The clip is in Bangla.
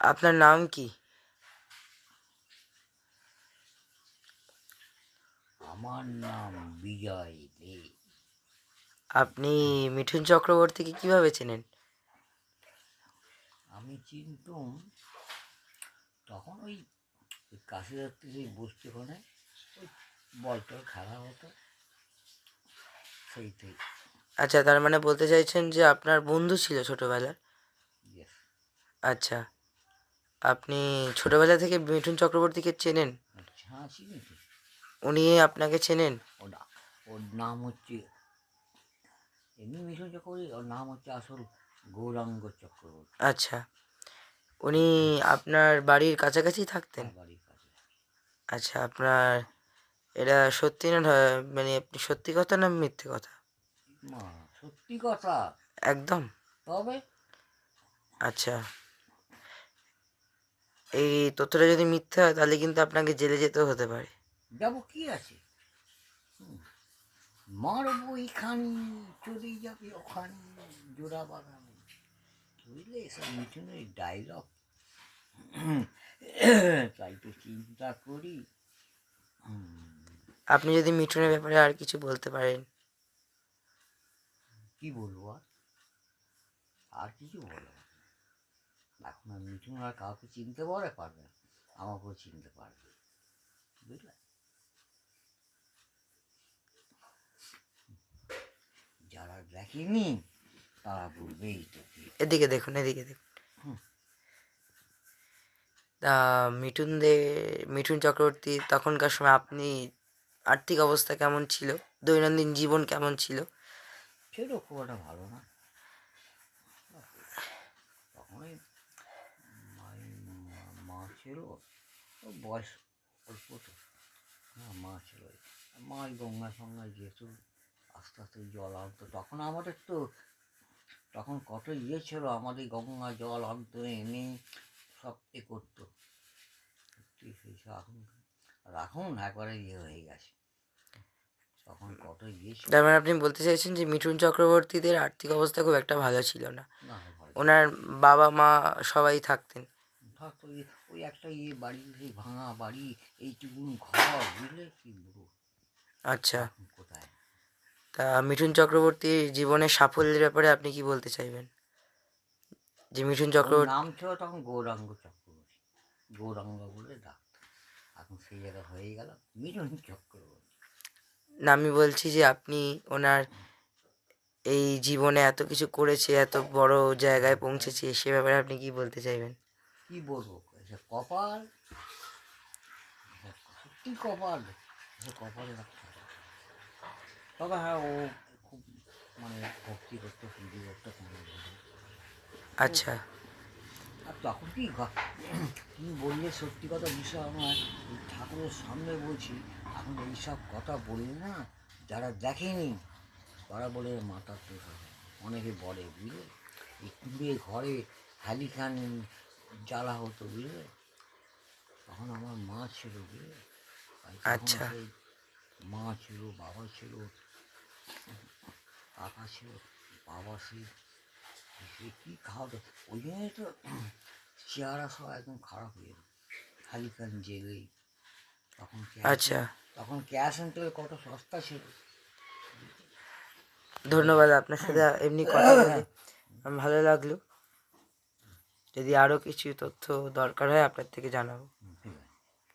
আপনার নাম কি? আমার নাম বিজয় দে। আপনি মিঠুন চক্রবর্তীকে কীভাবে চেনেন? আমি চিনতুম তখন ওই কাশি কাশিরাত্রি সেই বসতে ওখানে ওই বল টল খেলা হতো। সেই থেকে আচ্ছা তার মানে বলতে চাইছেন যে আপনার বন্ধু ছিল ছোটবেলার? আচ্ছা। আপনি ছোটবেলা থেকে মিঠুন চক্রবর্তীকে চেনেন? হ্যাঁ উনি আপনাকে চেনেন? ওর নাম হচ্ছে এমনি মিশন চক্রবর্তী ওর নাম হচ্ছে আসল গৌরাঙ্গ চক্রবর্তী। আচ্ছা। উনি আপনার বাড়ির কাছাকাছি থাকতেন? বাড়ির কাছে আচ্ছা আপনার এটা সত্যি না মানে আপনি সত্যি কথা না মিথ্যে কথা? সত্যি কথা। একদম। তবে আচ্ছা। তথ্যটা যদি মিথ্যা হয় তাহলে কিন্তু আপনাকে জেলে যেতেও হতে পারে। যাব কি আছে। মারবো এখানে চলে যাবে ওখানে জোড়া বাগানে বুঝলে এসব মিঠুনের ডায়লগ তাই তো চিন্তা করি। আপনি যদি মিঠুনের ব্যাপারে আর কিছু বলতে পারেন। কি বলব আর? আর কিছু বলব আর মিঠুন আর কাউকে চিনতে পারে পারবে না। আমাকেও চিনতে পারবে। বুঝলে? যারা দেখেনি তারা বলবেই তো এদিকে দেখুন এদিকে দেখুন। তা মিঠুন দে মিঠুন চক্রবর্তী তখনকার সময় আপনি আর্থিক অবস্থা কেমন ছিল? দৈনন্দিন জীবন কেমন ছিল? খুব একটা ভালো না তখনই মায়ের মা- মা ছিল বয়স অল্প তো। হ্যাঁ মা ছিল মা ওই গঙ্গা সঙ্গায় যেত আস্তে আস্তে জল আনতো। তখন আমাদের তো তখন কত ইয়ে ছিল আমাদের গঙ্গা জল আনতো এনে সব এ করতো। সেই সব এখন আর এখন একবারে ইয়ে হয়ে গেছে। তখন কত ইয়ে ছিল। তার মানে আপনি বলতে চাইছেন যে মিঠুন চক্রবর্তীদের আর্থিক অবস্থা খুব একটা ভালো ছিল না। না ওনার বাবা মা সবাই থাকতেন। থাকতো ওই একটা ইয়ে বাড়ি সেই ভাঙা বাড়ি এইটুকুন ঘর বুঝলে কি আচ্ছা। কোথায়? তা মিঠুন চক্রবর্তীর জীবনের সাফল্যের ব্যাপারে আপনি কি বলতে চাইবেন? যে মিঠুন চক্রবর্তী নাম ছিল তখন গৌরাঙ্গ চক্রবর্তী। গৌরাঙ্গ বলে ডাকতো। এখন সেই জায়গা হয়ে গেল মিঠুন চক্রবর্তী। না আমি বলছি যে আপনি ওনার এই জীবনে এত কিছু করেছে এত বড় জায়গায় পৌঁছেছে সে ব্যাপারে আপনি কি বলতে চাইবেন? কি বলব? সে কপাল সত্যি কপাল সে কপালে রাখতে হবে। তবে হ্যাঁ ও খুব মানে ভক্তি করতো পুজো করতো কোনো আচ্ছা। আর তখন কি তুমি বললে সত্যি কথা বিষয় আমার এই ঠাকুরের সামনে বলছি এখন এইসব কথা বলি না যারা দেখেনি তারা বলে মাথা তো অনেকে বলে বুঝলে? এই কুড়ে ঘরে হালিখান জ্বালা হতো বুঝলে? তখন আমার মা ছিল বুঝলে? আচ্ছা। মা ছিল বাবা ছিল কাকা ছিল বাবা সেই সে কী খাওয়াতো? ওই জন্যই তো চেহারা সব একদম খারাপ হয়ে যেত হালিকান জেলেই তখন আচ্ছা। তখন ক্যাশ অন টেল কত সস্তা ছিল। ধন্যবাদ আপনার সাথে এমনি কথা বলে ভালো লাগল। যদি আরও কিছু তথ্য দরকার হয় আপনার থেকে জানাব।